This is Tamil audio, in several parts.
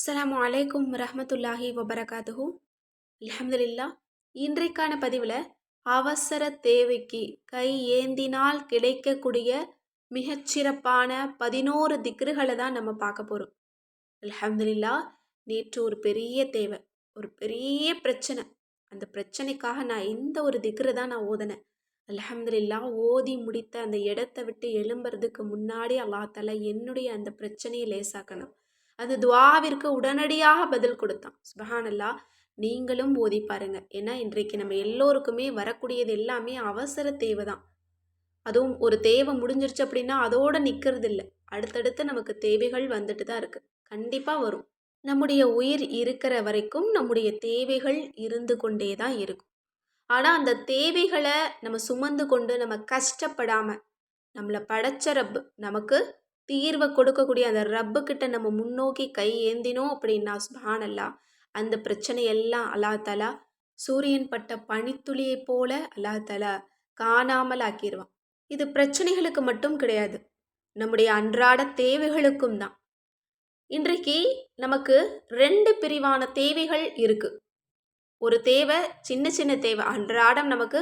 அஸ்லாம் அலைக்கும் ரஹமத்துல்லாஹி வபரகாத்துஹு. அலமதுல்லா இன்றைக்கான பதிவில் அவசர தேவைக்கு கை ஏந்தினால் கிடைக்கக்கூடிய மிகச்சிறப்பான பதினோரு திக்ருகளை தான் நம்ம பார்க்க போகிறோம் அலமதுல்லா நேற்று ஒரு பெரிய தேவை ஒரு பெரிய பிரச்சனை. அந்த பிரச்சனைக்காக நான் இந்த ஒரு திக்ரு தான் நான் ஓதினேன்? அலமதுல்லா ஓதி முடித்த அந்த இடத்த விட்டு எழும்புறதுக்கு முன்னாடி அல்லாஹ் என்னுடைய அந்த பிரச்சனையை லேசாக்கணும். அந்த துவாவிற்கு உடனடியாக பதில் கொடுத்தான். சுபஹானல்லா நீங்களும் ஓதி பாருங்க ஏன்னா இன்றைக்கு நம்ம எல்லோருக்குமே வரக்கூடியது எல்லாமே அவசர தேவை தான். அதுவும் ஒரு தேவை முடிஞ்சிருச்சு அப்படின்னா அதோட நிற்கிறது இல்லை அடுத்தடுத்து நமக்கு தேவைகள் வந்துட்டு தான் இருக்குது கண்டிப்பாக வரும். நம்முடைய உயிர் இருக்கிற வரைக்கும் நம்முடைய தேவைகள் இருந்து கொண்டே தான் இருக்கும். ஆனால் அந்த தேவைகளை நம்ம சுமந்து கொண்டு நம்ம கஷ்டப்படாமல் நம்மளை படைச்ச ரப் நமக்கு தீர்வை கொடுக்கக்கூடிய அந்த ரப்பு கிட்ட நம்ம முன்னோக்கி கை ஏந்தினோம் அப்படின்னா சுபானல்லா அந்த பிரச்சனையெல்லாம் அல்லா தலா சூரியன் பட்ட பனித்துளியை போல அல்லா தலா காணாமல் ஆக்கிடுவான் இது பிரச்சனைகளுக்கு மட்டும் கிடையாது நம்முடைய அன்றாட தேவைகளுக்கும் தான். இன்றைக்கு நமக்கு ரெண்டு பிரிவான தேவைகள் இருக்கு. ஒரு தேவை சின்ன சின்ன தேவை அன்றாடம் நமக்கு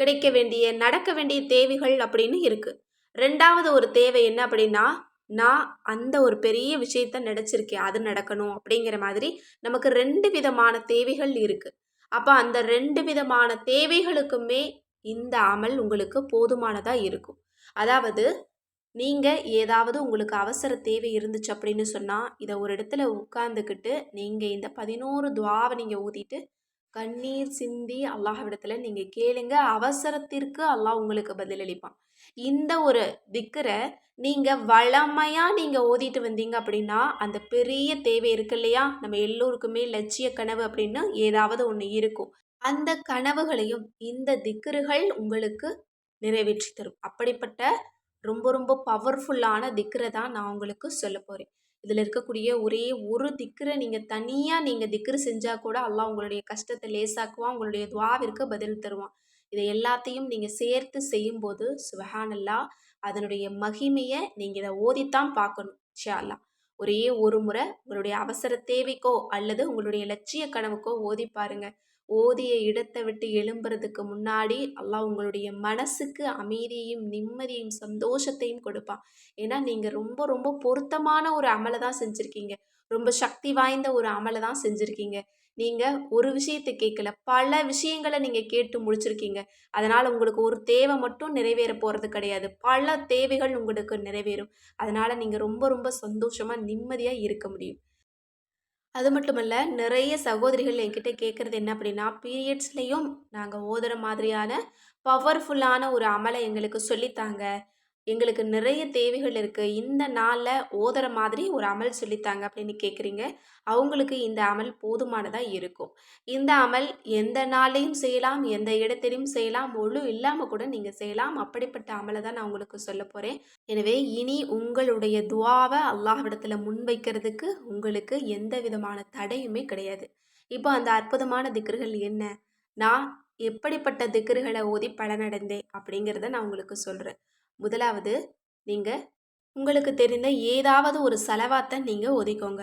கிடைக்க வேண்டிய நடக்க வேண்டிய தேவைகள் அப்படின்னு இருக்கு. ரெண்டாவது ஒரு தேவை என்ன அப்படின்னா நான் அந்த ஒரு பெரிய விஷயத்த நினச்சிருக்கேன். அது நடக்கணும் அப்படிங்கிற மாதிரி நமக்கு ரெண்டு விதமான தேவைகள் இருக்குது அப்போ அந்த ரெண்டு விதமான தேவைகளுக்குமே இந்த அமல் உங்களுக்கு போதுமானதாக இருக்கும். அதாவது நீங்கள் ஏதாவது உங்களுக்கு அவசர தேவை இருந்துச்சு அப்படின்னு சொன்னால் இதை ஒரு இடத்துல உட்காந்துக்கிட்டு நீங்கள் இந்த பதினோரு துவாவை நீங்கள் ஊதிட்டு கண்ணீர் சிந்தி அல்லாஹ்விடத்தில் நீங்கள் கேளுங்க. அவசரத்திற்கு அல்லாஹ் உங்களுக்கு பதிலளிப்பான். இந்த ஒரு திக்கரை நீங்கள் வளமையாக நீங்கள் ஓதிட்டு வந்தீங்க அப்படின்னா அந்த பெரிய தேவை இருக்கு இல்லையா? நம்ம எல்லோருக்குமே லட்சிய கனவு அப்படின்னு ஏதாவது ஒன்று இருக்கும். அந்த கனவுகளையும் இந்த திக்ருகள் உங்களுக்கு நிறைவேற்றி தரும். அப்படிப்பட்ட ரொம்ப ரொம்ப பவர்ஃபுல்லான திக்கரை தான் நான் உங்களுக்கு சொல்ல போகிறேன் இதில் இருக்கக்கூடிய ஒரே ஒரு திக்ரை நீங்கள் தனியாக நீங்கள் திக்ரு செஞ்சால் கூட அல்லாஹ் உங்களுடைய கஷ்டத்தை லேசாக்குவான் உங்களுடைய துவாவிற்கு பதில் தருவான். இதை எல்லாத்தையும் நீங்கள் சேர்த்து செய்யும்போது சுபஹானல்லா அதனுடைய மகிமையை நீங்கள் இதை ஓதித்தான் பார்க்கணும் ஷியாலா ஒரே ஒரு முறை உங்களுடைய அவசர தேவைக்கோ அல்லது உங்களுடைய லட்சிய கனவுக்கோ ஓதி பாருங்கள் ஓதிய இடத்தை விட்டு எழும்புறதுக்கு முன்னாடி அல்லாஹ் உங்களுடைய மனசுக்கு அமைதியையும் நிம்மதியையும் சந்தோஷத்தையும் கொடுப்பான். ஏன்னா நீங்கள் ரொம்ப ரொம்ப பொருத்தமான ஒரு அமலை தான் செஞ்சுருக்கீங்க. ரொம்ப சக்தி வாய்ந்த ஒரு அமலை தான் செஞ்சுருக்கீங்க. நீங்கள் ஒரு விஷயத்தை கேட்கல பல விஷயங்களை நீங்கள் கேட்டு முடிச்சிருக்கீங்க. அதனால் உங்களுக்கு ஒரு தேவை மட்டும் நிறைவேற போகிறது கிடையாது. பல தேவைகள் உங்களுக்கு நிறைவேறும். அதனால் நீங்கள் ரொம்ப ரொம்ப சந்தோஷமாக நிம்மதியாக இருக்க முடியும். அது மட்டுமல்ல நிறைய சகோதரிகள் என்கிட்ட கேட்குறது என்ன அப்படின்னா பீரியட்ஸ்லேயும் நாங்கள் ஓதுற மாதிரியான பவர்ஃபுல்லான ஒரு அமலை எங்களுக்கு சொல்லித்தாங்க. எங்களுக்கு நிறைய தேவைகள் இருக்குது இந்த நாளில் ஓதுற மாதிரி ஒரு அமல் சொல்லித்தாங்க அப்படின்னு கேட்குறீங்க அவங்களுக்கு இந்த அமல் போதுமானதாக இருக்கும். இந்த அமல் எந்த நாளையும் செய்யலாம் எந்த இடத்திலையும் செய்யலாம் ஒழு இல்லாமல் கூட நீங்கள் செய்யலாம். அப்படிப்பட்ட அமலை தான் நான் உங்களுக்கு சொல்ல போகிறேன் எனவே இனி உங்களுடைய துவாவை அல்லாஹ்விடத்தில் முன்வைக்கிறதுக்கு உங்களுக்கு எந்த விதமான தடையுமே கிடையாது. இப்போ அந்த அற்புதமான திக்ருகள் என்ன? நான் எப்படிப்பட்ட திக்ருகளை ஓதி பலனடைந்தேன் அப்படிங்கிறத நான் உங்களுக்கு சொல்கிறேன் முதலாவது நீங்கள் உங்களுக்கு தெரிந்த ஏதாவது ஒரு செலவாத்தை நீங்கள் ஒதுக்கோங்க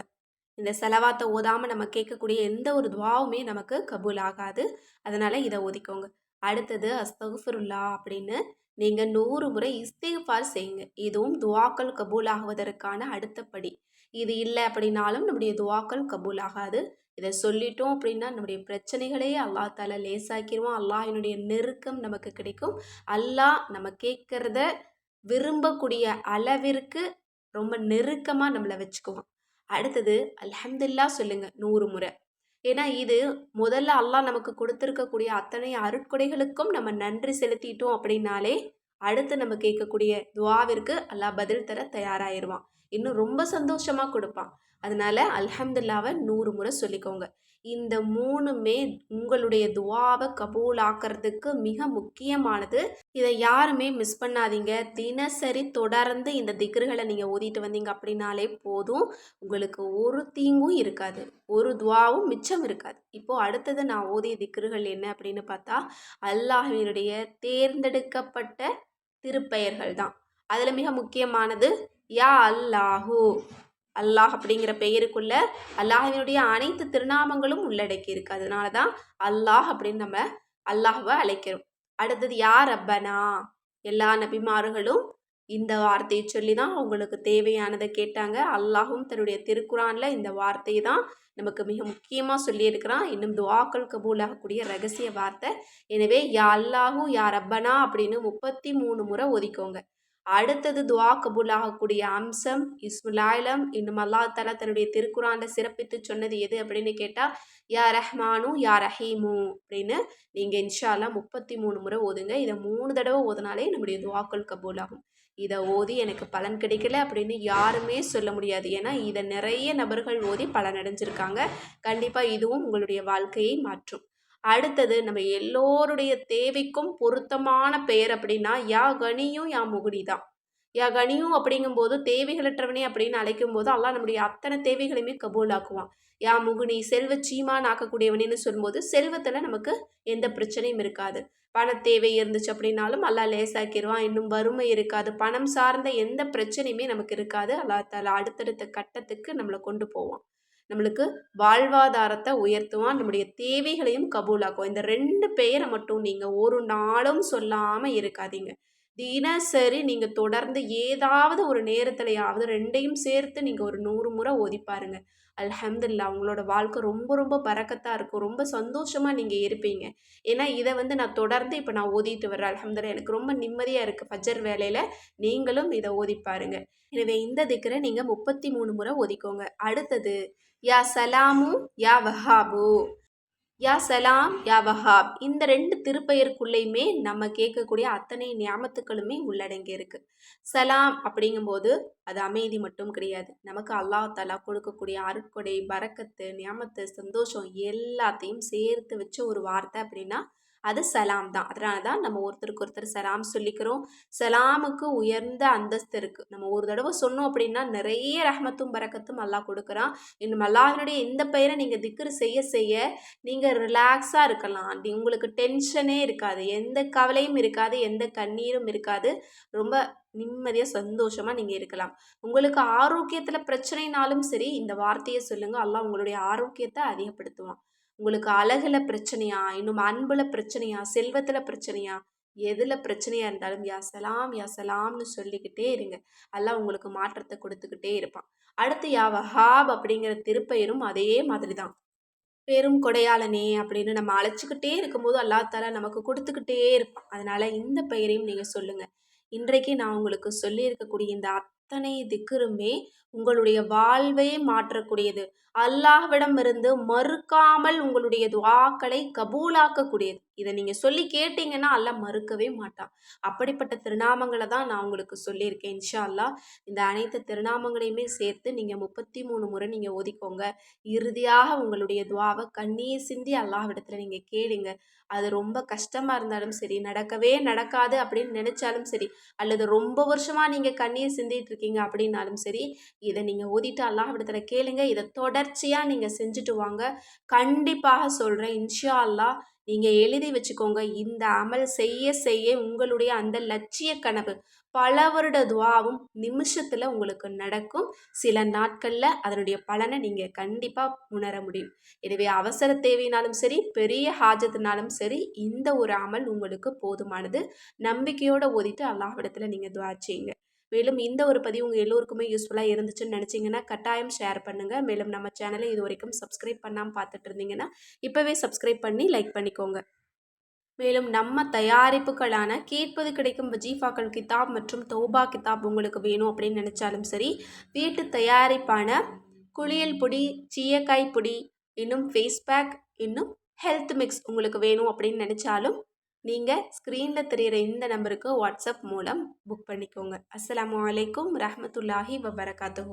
இந்த செலவாத்தை ஓதாமல் நம்ம கேட்கக்கூடிய எந்த ஒரு துவாவுமே நமக்கு கபூல் ஆகாது அதனால் இதை ஒதுக்கோங்க அடுத்தது அஸ்தகுஃபருல்லா அப்படின்னு நீங்கள் நூறு முறை இஸ்திஃபார் செய்யுங்க. இதுவும் துவாக்கள் கபூல் ஆகுவதற்கான அடுத்த படி. இது இல்லை அப்படின்னாலும் நம்முடைய துவாக்கள் கபூல் ஆகாது இதை சொல்லிட்டோம் அப்படின்னா நம்முடைய பிரச்சனைகளையே அல்லா தால லேசாக்கிடுவோம் அல்லாஹினுடைய நெருக்கம் நமக்கு கிடைக்கும். அல்லாஹ் நம்ம கேட்குறத விரும்பக்கூடிய அளவிற்கு ரொம்ப நெருக்கமாக நம்மளை வச்சுக்குவான். அடுத்தது அலமதுல்லா சொல்லுங்கள் நூறு முறை. ஏன்னா இது முதல்ல அல்லாஹ் நமக்கு கொடுத்துருக்கக்கூடிய அத்தனை அருட்கொடைகளுக்கும் நம்ம நன்றி செலுத்திட்டோம் அப்படின்னாலே அடுத்து நம்ம கேட்கக்கூடிய துவாவிற்கு அல்லாஹ் பதில் தர தயாராகிடுவான் இன்னும் ரொம்ப சந்தோஷமாக கொடுப்பான். அதனால அல்ஹம்துல்லாவை நூறு முறை சொல்லிக்கோங்க. இந்த மூணுமே உங்களுடைய துவாவை கபூல் ஆக்கிறதுக்கு மிக முக்கியமானது. இதை யாருமே மிஸ் பண்ணாதீங்க. தினசரி தொடர்ந்து இந்த திக்ருகளை நீங்கள் ஓதிட்டு வந்தீங்க அப்படின்னாலே போதும். உங்களுக்கு ஒரு தீங்கும் இருக்காது. ஒரு துவாவும் மிச்சம் இருக்காது. இப்போது அடுத்தது நான் ஓதிய திக்ருகள் என்ன அப்படின்னு பார்த்தா அல்லாஹினுடைய தேர்ந்தெடுக்கப்பட்ட திருப்பெயர்கள் தான் அதில் மிக முக்கியமானது யா அல்லாஹூ. அல்லாஹ் அப்படிங்கிற பெயருக்குள்ள அல்லாஹினுடைய அனைத்து திருநாமங்களும் உள்ளடக்கி இருக்கு அதனால தான் அல்லாஹ் அப்படின்னு நம்ம அல்லாஹ்வை அழைக்கிறோம். அடுத்தது யார் அப்பனா எல்லா நபிமார்களும் இந்த வார்த்தையை சொல்லி தான் அவங்களுக்கு தேவையானதை கேட்டாங்க. அல்லாஹும் தன்னுடைய திருக்குறானில் இந்த வார்த்தையை தான் நமக்கு மிக முக்கியமாக சொல்லியிருக்கிறான். இன்னும் துவாக்கள் கபூலாகக்கூடிய ரகசிய வார்த்தை. எனவே யா அல்லாஹூ யா ரப்பனா அப்படின்னு முப்பத்தி மூணு முறை ஒதுக்கோங்க அடுத்தது துவா கபூலாகக்கூடிய அம்சம் இஸ்முலாயிலம் இன்னும் அல்லா தலா தன்னுடைய திருக்குறானில் சிறப்பித்து சொன்னது எது அப்படின்னு கேட்டால் யா ரஹ்மானு யா ரஹீமு அப்படின்னு நீங்கள் இன்ஷால்லாம் முப்பத்தி மூணு முறை ஓதுங்க. இதை மூணு தடவை ஓதுனாலே நம்முடைய துவாக்கள் கபூலாகும். இதை ஓதி எனக்கு பலன் கிடைக்கல அப்படின்னு யாருமே சொல்ல முடியாது. ஏன்னா இதை நிறைய நபர்கள் ஓதி பலனடைஞ்சிருக்காங்க. கண்டிப்பாக இதுவும் உங்களுடைய வாழ்க்கையை மாற்றும். அடுத்தது நம்ம எல்லோருடைய தேவைக்கும் பொருத்தமான பெயர் அப்படின்னா யா கனியும் யா முகுனி தான் யா கனியும் அப்படிங்கும்போது தேவைகளற்றவனே அப்படின்னு அழைக்கும் போது அல்லா நம்முடைய அத்தனை தேவைகளையுமே கபூலாக்குவான். யா முகுனி செல்வ சீமான் ஆக்கக்கூடியவனேன்னு சொல்லும்போது செல்வத்தில் நமக்கு எந்த பிரச்சனையும் இருக்காது. பண தேவை இருந்துச்சு அப்படின்னாலும் அல்லா லேசாக்கிடுவான் இன்னும் வறுமை இருக்காது. பணம் சார்ந்த எந்த பிரச்சனையுமே நமக்கு இருக்காது. அல்லா தால அடுத்தடுத்த கட்டத்துக்கு நம்மளை கொண்டு போவான். நம்மளுக்கு வாழ்வாதாரத்தை உயர்த்துவான் நம்முடைய தேவைகளையும் கபூலாக்கும் இந்த ரெண்டு பெயரை மட்டும் நீங்கள் ஒரு நாளும் சொல்லாமல் இருக்காதீங்க. தினசரி நீங்கள் தொடர்ந்து ஏதாவது ஒரு நேரத்துலையாவது ரெண்டையும் சேர்த்து நீங்கள் ஒரு நூறு முறை ஓதி பாருங்கள் அல்ஹம்துல்லா உங்களோட வாழ்க்கை ரொம்ப ரொம்ப பறக்கத்தாக இருக்கும். ரொம்ப சந்தோஷமாக நீங்கள் இருப்பீங்க. ஏன்னா இதை வந்து நான் தொடர்ந்து இப்போ நான் ஓதிட்டு வர்றேன். அல்ஹம்துல்லா எனக்கு ரொம்ப நிம்மதியாக இருக்குது ஃபஜர் வேலையில் நீங்களும் இதை ஓதி பாருங்க. எனவே இந்த திக்கரை நீங்கள் முப்பத்தி மூணு முறை ஓதிக்கோங்க. அடுத்தது யா சலாமு யா வஹாபு. யா சலாம் யா வஹாப். இந்த ரெண்டு திருப்பெயருக்குள்ளேயுமே நம்ம கேட்கக்கூடிய அத்தனை ஞாபகத்துக்களுமே உள்ளடங்கி இருக்கு. சலாம் அப்படிங்கும்போது அது அமைதி மட்டும் கிடையாது. நமக்கு அல்லாஹ் தலா கொடுக்கக்கூடிய அருட்கொடை பறக்கத்து ஞாபகத்து சந்தோஷம் எல்லாத்தையும் சேர்த்து வச்ச ஒரு வார்த்தை அப்படின்னா அது சலாம் தான். அதனால தான் நம்ம ஒருத்தருக்கு ஒருத்தர் சலாம் சொல்லிக்கிறோம். சலாமுக்கு உயர்ந்த அந்தஸ்து இருக்குது நம்ம ஒரு தடவை சொன்னோம் அப்படின்னா நிறைய ரஹமத்தும் பறக்கத்தும் அல்லா கொடுக்குறான். இன்னும் அல்லாஹனுடைய இந்த பெயரை நீங்கள் திக்ரு செய்ய செய்ய நீங்கள் ரிலாக்ஸாக இருக்கலாம். உங்களுக்கு டென்ஷனே இருக்காது. எந்த கவலையும் இருக்காது. எந்த கண்ணீரும் இருக்காது. ரொம்ப நிம்மதியாக சந்தோஷமாக நீங்கள் இருக்கலாம். உங்களுக்கு ஆரோக்கியத்தில் பிரச்சனைனாலும் சரி இந்த வார்த்தையை சொல்லுங்கள் அல்லாஹ் உங்களுடைய ஆரோக்கியத்தை அதிகப்படுத்துவான். உங்களுக்கு அழகில் பிரச்சனையா இன்னும் அன்பில் பிரச்சனையா செல்வத்தில் பிரச்சனையா எதில் பிரச்சனையாக இருந்தாலும் யா யாசலாம்னு யா சொல்லிக்கிட்டே இருங்க. எல்லாம் உங்களுக்கு மாற்றத்தை கொடுத்துக்கிட்டே இருப்பான். அடுத்து யா வஹாப் அப்படிங்கிற திருப்பெயரும் அதே மாதிரி தான் பெரும் கொடையாளனே அப்படின்னு நம்ம அழைச்சிக்கிட்டே இருக்கும்போது அல்லா தாலா நமக்கு கொடுத்துக்கிட்டே இருப்பான். அதனால் இந்த பெயரையும் நீங்கள் சொல்லுங்கள் இன்றைக்கு நான் உங்களுக்கு சொல்லியிருக்கக்கூடிய இந்த அத்தனை திக்குருமே உங்களுடைய வாழ்வையே மாற்றக்கூடியது. அல்லாஹ்விடமிருந்து மறுக்காமல் உங்களுடைய துவாக்களை கபூலாக்கக்கூடியது. இதை நீங்கள் சொல்லி கேட்டீங்கன்னா அல்லாஹ் மறுக்கவே மாட்டான். அப்படிப்பட்ட திருநாமங்களை தான் நான் உங்களுக்கு சொல்லியிருக்கேன் இன்ஷா அல்லா இந்த அனைத்து திருநாமங்களையுமே சேர்த்து நீங்கள் முப்பத்தி மூணு முறை நீங்கள் ஒதுக்கோங்க இறுதியாக உங்களுடைய துவாவை கண்ணீர் சிந்தி அல்லாஹ்விடத்தில் நீங்கள் கேளுங்க. அது ரொம்ப கஷ்டமாக இருந்தாலும் சரி நடக்கவே நடக்காது அப்படின்னு நினச்சாலும் சரி அல்லது ரொம்ப வருஷமாக நீங்கள் கண்ணீர் சிந்திட்டு இருக்கீங்க அப்படின்னாலும் சரி இதை நீங்கள் ஓதிட்டு அல்லாஹ்விடத்தில் கேளுங்க. இதை தொடர்ச்சியாக நீங்கள் செஞ்சுட்டு வாங்க. கண்டிப்பாக சொல்கிறேன் இன்ஷா அல்லா நீங்கள் எழுதி வச்சுக்கோங்க. இந்த அமல் செய்ய செய்ய உங்களுடைய அந்த லட்சிய கனவு பல வருட துவாவும் நிமிஷத்தில் உங்களுக்கு நடக்கும். சில நாட்களில் அதனுடைய பலனை நீங்கள் கண்டிப்பாக உணர முடியும். எனவே அவசர தேவையினாலும் சரி பெரிய ஹாஜத்தினாலும் சரி இந்த ஒரு அமல் உங்களுக்கு போதுமானது. நம்பிக்கையோடு ஓதிட்டு அல்லாஹ்விடத்தில் நீங்கள் துவா செய்யுங்க. மேலும் இந்த ஒரு பதிவு உங்கள் எல்லோருக்குமே யூஸ்ஃபுல்லாக இருந்துச்சுன்னு நினச்சிங்கன்னா கட்டாயம் ஷேர் பண்ணுங்கள் மேலும் நம்ம சேனலை இது வரைக்கும் சப்ஸ்கிரைப் பண்ணாமல் பார்த்துட்டு இருந்தீங்கன்னா இப்போவே சப்ஸ்கிரைப் பண்ணி லைக் பண்ணிக்கோங்க. மேலும் நம்ம தயாரிப்புகளான கேட்பது கிடைக்கும் வஜீஃபாக்கள் கிதாப் மற்றும் தௌபா கிதாப் உங்களுக்கு வேணும் அப்படின்னு நினச்சாலும் சரி வீட்டு தயாரிப்பான குளியல் பொடி சீயக்காய் பொடி இன்னும் ஃபேஸ் பேக் இன்னும் ஹெல்த் மிக்ஸ் உங்களுக்கு வேணும் அப்படின்னு நினச்சாலும் நீங்கள் ஸ்க்ரீனில் தெரிகிற இந்த நம்பருக்கு வாட்ஸ்அப் மூலம் புக் பண்ணிக்கோங்க. அஸ்லாம் வலைக்கம் ரஹமத்துல்லாஹி வபரகாத்து